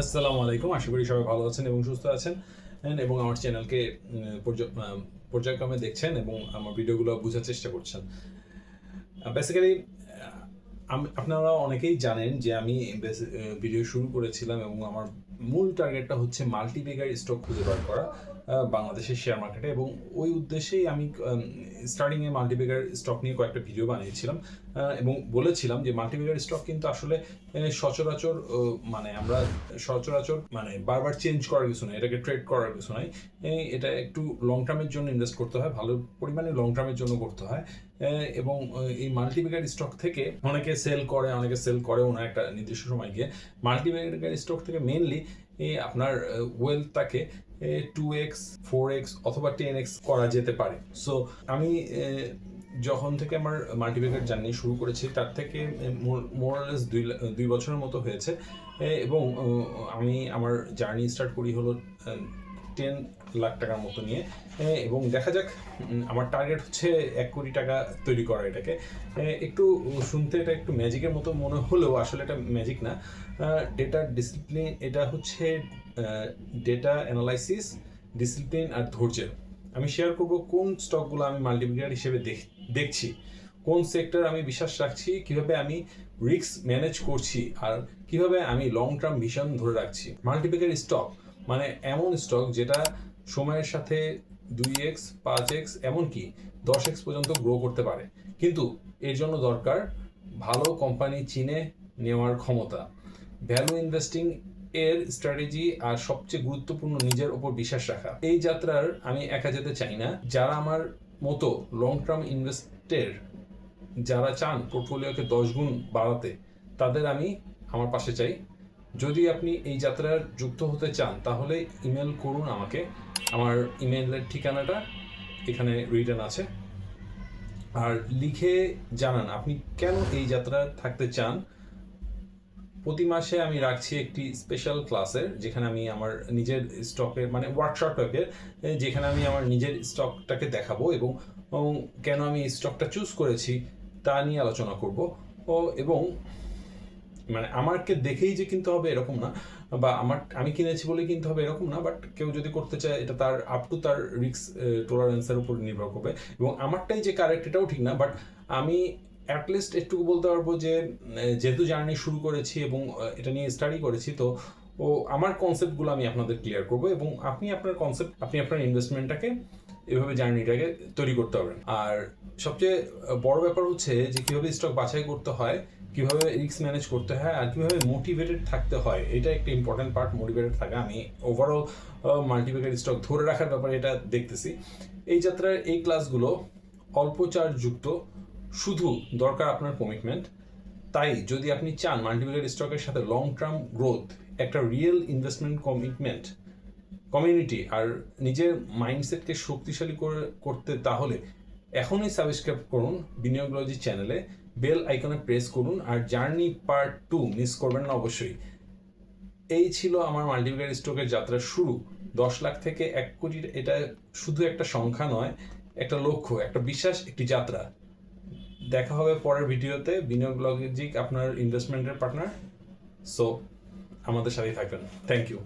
আসসালামু আলাইকুম। আশা করি সবাই ভালো আছেন এবং সুস্থ আছেন। and এবং আমার চ্যানেলকে পর্যায়ক্রমে দেখছেন এবং আমার ভিডিওগুলো বোঝার চেষ্টা করছেন। বেসিক্যালি আপনারা অনেকেই জানেন যে আমি ভিডিও শুরু করেছিলাম এবং আমার মূল টার্গেটটা হচ্ছে মাল্টিপেগার স্টক খুঁজে বার করা। বাংলাদেশের শেয়ার মার্কেটে এবং ওই উদ্দেশ্যেই আমি স্টার্টিংয়ে মাল্টিপেগার স্টক নিয়ে কয়েকটা ভিডিও বানিয়েছিলাম এবং বলেছিলাম যে মাল্টিপেগার স্টক কিন্তু আসলে সচরাচর মানে আমরা সচরাচর মানে বারবার চেঞ্জ করার কিছু নয় এটাকে ট্রেড করার কিছু নয় এটা একটু লং টার্মের জন্য ইনভেস্ট করতে হয়, ভালো পরিমাণে লং টার্মের জন্য করতে হয় এবং এই মাল্টিপেগার স্টক থেকে অনেকে সেল করে, অনেকে সেল করেও না একটা নির্দিষ্ট সময় গিয়ে মাল্টিপেগার স্টক থেকে মেনলি আপনার ওয়েলথটাকে টু এক্স ফোর এক্স অথবা টেন এক্স করা যেতে পারে। সো আমি যখন থেকে আমার মাল্টিপ্লিকেট জার্নি শুরু করেছি, তার থেকে মোরালেস দুই দুই বছরের মতো হয়েছে। এবং আমি, আমার জার্নি স্টার্ট করি হলো টেন লাখ টাকার মতো নিয়ে এবং দেখা যাক আমার টার্গেট হচ্ছে এক কোটি টাকা তৈরি করা এটাকে। একটু শুনতে এটা একটু ম্যাজিকের মতো মনে হলেও আসলে এটা ম্যাজিক না। ডেটা ডিসিপ্লিন এটা হচ্ছে ডেটা অ্যানালাইসিস ডিসিপ্লিন আর ধৈর্যের আমি শেয়ার করব কোন স্টকগুলো আমি মাল্টিপ্লিকার হিসেবে দেখ- দেখছি, কোন সেক্টর আমি বিশ্বাস রাখছি, কীভাবে আমি রিস্ক ম্যানেজ করছি, আর কীভাবে আমি লং টার্ম ভিশন ধরে রাখছি। মাল্টিপ্লিকার স্টক মানে এমন স্টক যেটা সময়ের সাথে দুই এক্স পাঁচ এক্স এমনকি দশ এক্স পর্যন্ত গ্রো করতে পারে। কিন্তু এর জন্য দরকার ভালো কোম্পানি চিনে নেওয়ার ক্ষমতা। ভ্যালু ইনভেস্টিং এর স্ট্র্যাটেজি আর সবচেয়ে গুরুত্বপূর্ণ নিজের উপর বিশ্বাস রাখা। এই যাত্রার আমি একা যেতে চাই না। যারা আমার মতো লং টার্ম ইনভেস্টের যারা চান পোর্টফোলিওকে দশ গুণ বাড়াতে, তাদের আমি আমার পাশে চাই। যদি আপনি এই যাত্রার যুক্ত হতে চান, তাহলে ইমেল করুন আমাকে। আমার ইমেলের ঠিকানাটা এখানে রিটার্ন আছে। আর লিখে জানান, আপনি কেন এই যাত্রা থাকতে চান? প্রতি মাসে আমি রাখছি একটি স্পেশাল ক্লাসের যেখানে আমি আমার নিজের স্টকের মানে ওয়ার্কশপ টাইপের যেখানে আমি আমার নিজের স্টকটাকে দেখাবো এবং কেন আমি স্টকটা চুজ করেছি তা নিয়ে আলোচনা করব। ও এবং মানে আমাকে দেখেই যে কিনতে হবে এরকম না, বা আমার, আমি কিনেছি বলে কিনতে হবে এরকম না বাট কেউ যদি করতে চায়, এটা তার আপ টু তার রিক্স টলারেন্সের উপর নির্ভর করবে। এবং আমারটাই যে কারেক্ট এটাও ঠিক না বাট আমি অ্যাটলিস্ট একটুকু বলতে পারব যে যেহেতু জার্নি শুরু করেছি এবং এটা নিয়ে স্টাডি করেছি, তো, ও, আমার কনসেপ্টগুলো আমি আপনাদের ক্লিয়ার করব এবং আপনি আপনার কনসেপ্ট আপনি আপনার ইনভেস্টমেন্টটাকে এভাবে জার্নিটাকে তৈরি করতে পারবেন। আর সবচেয়ে বড় ব্যাপার হচ্ছে যে, কীভাবে স্টক বাছাই করতে হয় কীভাবে রিস্ক ম্যানেজ করতে হয় আর কীভাবে মোটিভেটেড থাকতে হয়, এটা একটা ইম্পর্টেন্ট পার্ট মোটিভেটেড থাকা। আমি ওভারঅল মাল্টিপ্যাকেট স্টক ধরে রাখার ব্যাপারে এটা দেখতেছি। এই যাত্রার এই ক্লাসগুলো অল্প চার্জ যুক্ত, শুধু দরকার আপনার কমিটমেন্ট তাই যদি আপনি চান মাল্টিপ্যাকেট স্টকের সাথে লং টার্ম গ্রোথ একটা রিয়েল ইনভেস্টমেন্ট কমিটমেন্ট কমিউনিটি আর নিজের মাইন্ডসেটকে শক্তিশালী করে, করতে তাহলে এখনই সাবস্ক্রাইব করুন বিনিয়োগলজি চ্যানেলে বেল আইকনে প্রেস করুন, আর জার্নি পার্ট টু মিস করবেন না অবশ্যই। এই ছিল আমার মাল্টিপ্লিকার স্টকের যাত্রা শুরু। দশ লাখ থেকে এক কোটি এটা শুধু একটা সংখ্যা নয়, একটা লক্ষ্য, একটা বিশ্বাস, একটি যাত্রা। দেখা হবে পরের ভিডিওতে বিনিয়োগ লজিক আপনার ইনভেস্টমেন্টের পার্টনার সো আমাদের সাথেই থাকবেন। Thank you